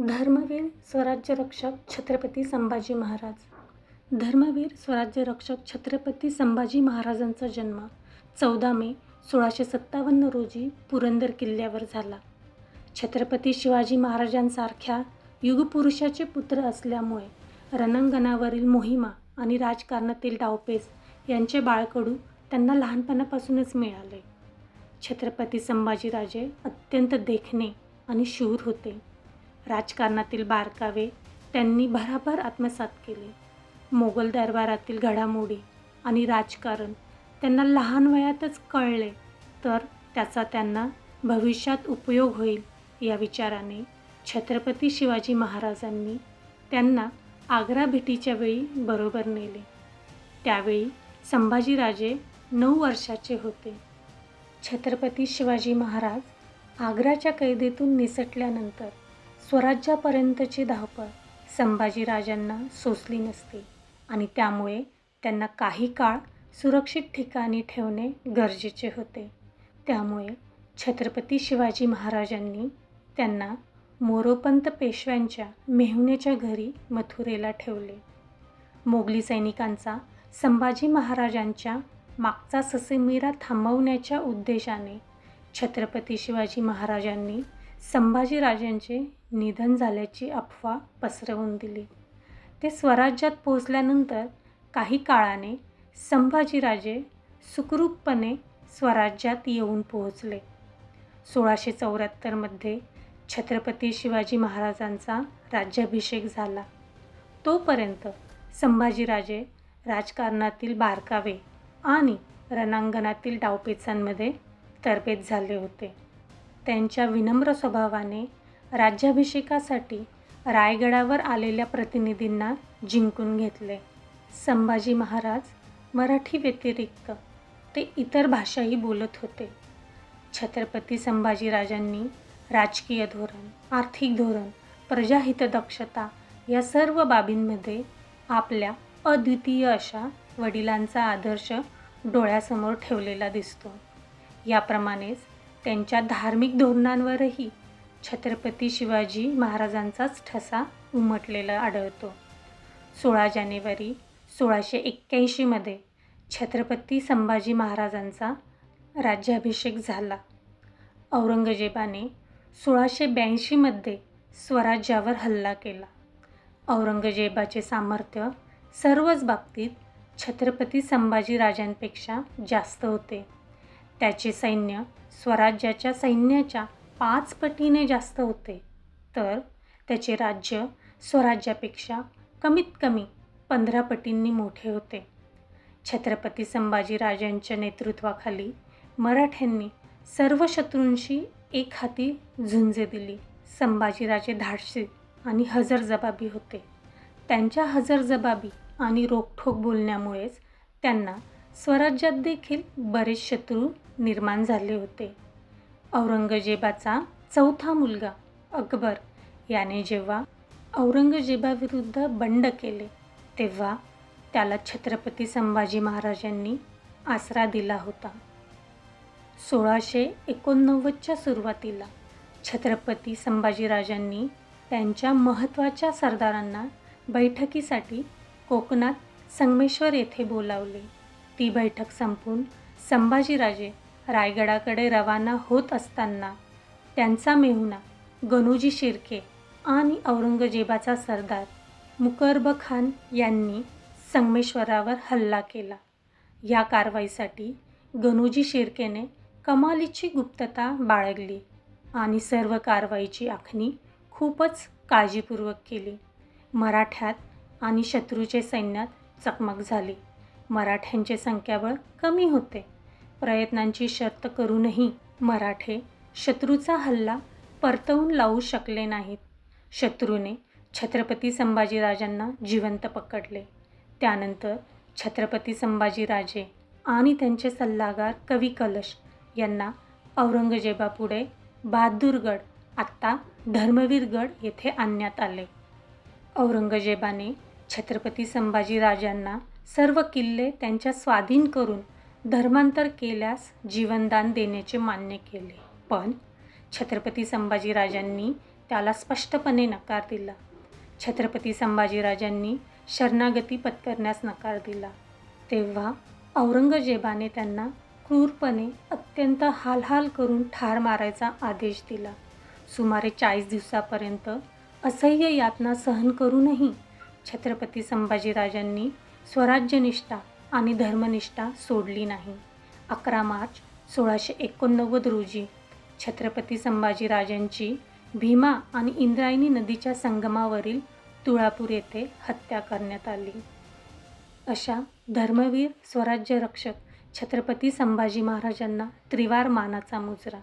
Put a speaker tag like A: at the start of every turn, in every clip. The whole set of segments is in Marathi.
A: धर्मवीर स्वराज्यरक्षक छत्रपती संभाजी महाराज. धर्मवीर स्वराज्यरक्षक छत्रपती संभाजी महाराजांचा जन्म चौदा मे सोळाशे सत्तावन्न रोजी पुरंदर किल्ल्यावर झाला. छत्रपती शिवाजी महाराजांसारख्या युगपुरुषाचे पुत्र असल्यामुळे रणांगणावरील मोहिमा आणि राजकारणातील डावपेच यांचे बाळकडू त्यांना लहानपणापासूनच मिळाले. छत्रपती संभाजीराजे अत्यंत देखणे आणि शूर होते. राजकारणातील बारकावे त्यांनी भराभर आत्मसात केले. मोगल दरबारातील घडामोडी आणि राजकारण त्यांना लहान वयातच कळले तर त्याचा त्यांना भविष्यात उपयोग होईल या विचाराने छत्रपती शिवाजी महाराजांनी त्यांना आग्रा भेटीच्या वेळी बरोबर नेले. त्यावेळी संभाजीराजे नऊ वर्षाचे होते. छत्रपती शिवाजी महाराज आग्राच्या कैदेतून निसटल्यानंतर स्वराज्यापर्यंतची धावपळ संभाजीराजांना सोसली नसते आणि त्यामुळे त्यांना काही काळ सुरक्षित ठिकाणी ठेवणे गरजेचे होते. त्यामुळे छत्रपती शिवाजी महाराजांनी त्यांना मोरोपंत पेशव्यांच्या मेहुण्याच्या घरी मथुरेला ठेवले. मोगली सैनिकांचा संभाजी महाराजांच्या मागचा ससेमिरा थांबवण्याच्या उद्देशाने छत्रपती शिवाजी महाराजांनी संभाजीराजांचे निधन झाल्याची अफवा पसरवून दिली. ते स्वराज्यात पोहोचल्यानंतर काही काळाने संभाजीराजे सुखरूपपणे स्वराज्यात येऊन पोहोचले. सोळाशे चौऱ्याहत्तरमध्ये छत्रपती शिवाजी महाराजांचा राज्याभिषेक झाला. तोपर्यंत संभाजीराजे राजकारणातील बारकावे आणि रणांगणातील डावपेचांमध्ये तरबेज झाले होते. त्यांच्या विनम्र स्वभावाने राज्याभिषेकासाठी रायगडावर आलेल्या प्रतिनिधींना जिंकून घेतले. संभाजी महाराज मराठी व्यतिरिक्त ते इतर भाषाही बोलत होते. छत्रपती संभाजीराजांनी राजकीय धोरण आर्थिक धोरण प्रजाहितदक्षता या सर्व बाबींमध्ये आपल्या अद्वितीय अशा वडिलांचा आदर्श डोळ्यासमोर ठेवलेला दिसतो. याप्रमाणेच त्यांच्या धार्मिक धोरणांवरही छत्रपती शिवाजी महाराजांचाच ठसा उमटलेला आढळतो. सोळा जानेवारी सोळाशे एक्क्याऐंशीमध्ये छत्रपती संभाजी महाराजांचा राज्याभिषेक झाला. औरंगजेबाने सोळाशे ब्याऐंशीमध्ये स्वराज्यावर हल्ला केला. औरंगजेबाचे सामर्थ्य सर्वच बाबतीत छत्रपती संभाजीराजांपेक्षा जास्त होते. त्याचे सैन्य स्वराज्याच्या सैन्याच्या पाच पटीने जास्त होते तर त्याचे राज्य स्वराज्यापेक्षा कमीत कमी पंधरा पटींनी मोठे होते. छत्रपती संभाजीराजांच्या नेतृत्वाखाली मराठ्यांनी सर्व शत्रूंशी एक हाती झुंज दिली. संभाजीराजे धाडसी आणि हजरजबाबी होते. त्यांच्या हजरजबाबी आणि रोखठोक बोलण्यामुळेच त्यांना स्वराज्यात देखील बरेच शत्रू निर्माण झाले होते. औरंगजेबाचा चौथा मुलगा अकबर याने जेव्हा औरंगजेबाविरुद्ध बंड केले तेव्हा त्याला छत्रपती संभाजी महाराजांनी आसरा दिला होता. सोळाशे एकोणनव्वदच्या सुरुवातीला छत्रपती संभाजीराजांनी त्यांच्या महत्त्वाच्या सरदारांना बैठकीसाठी कोकणात संगमेश्वर येथे बोलावले. ती बैठक संपून संभाजीराजे रायगडाकडे रवाना होत असताना त्यांचा मेहुणा गणूजी शिर्के आणि औरंगजेबाचा सरदार मुकरब खान यांनी संगमेश्वरावर हल्ला केला. या कारवाईसाठी गणूजी शिर्केने कमालीची गुप्तता बाळगली आणि सर्व कारवाईची आखणी खूपच काळजीपूर्वक केली. मराठ्यात आणि शत्रूचे सैन्यात चकमक झाली. मराठ्यांचे संख्याबळ कमी होते. प्रयत्नांची शर्त करूनही मराठे शत्रूचा हल्ला परतवून लावू शकले नाहीत. शत्रूने छत्रपती संभाजीराजांना जिवंत पकडले. त्यानंतर छत्रपती संभाजीराजे आणि त्यांचे सल्लागार कवी कलश यांना औरंगजेबापुढे बहादूरगड आत्ता धर्मवीरगड येथे आणण्यात आले. औरंगजेबाने छत्रपती संभाजीराजांना सर्व किल्ले त्यांच्या स्वाधीन करून धर्मांतर केल्यास जीवनदान देण्याचे मान्य केले. पण छत्रपती संभाजीराजांनी त्याला स्पष्टपणे नकार दिला. छत्रपती संभाजीराजांनी शरणागती पत्करण्यास नकार दिला. तेव्हा औरंगजेबाने त्यांना क्रूरपणे अत्यंत हालहाल करून ठार मारायचा आदेश दिला. सुमारे चाळीस दिवसापर्यंत असह्य यातना सहन करूनही छत्रपती संभाजीराजांनी स्वराज्यनिष्ठा आणि धर्मनिष्ठा सोडली नाही. अकरा मार्च सोळाशे एकोणनव्वद रोजी छत्रपती संभाजीराजांची भीमा आणि इंद्रायणी नदीच्या संगमावरील तुळापूर येथे हत्या करण्यात आली. अशा धर्मवीर स्वराज्यरक्षक छत्रपती संभाजी महाराजांना त्रिवार मानाचा मुजरा.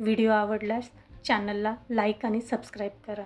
A: व्हिडिओ आवडल्यास चॅनलला लाईक आणि सबस्क्राईब करा.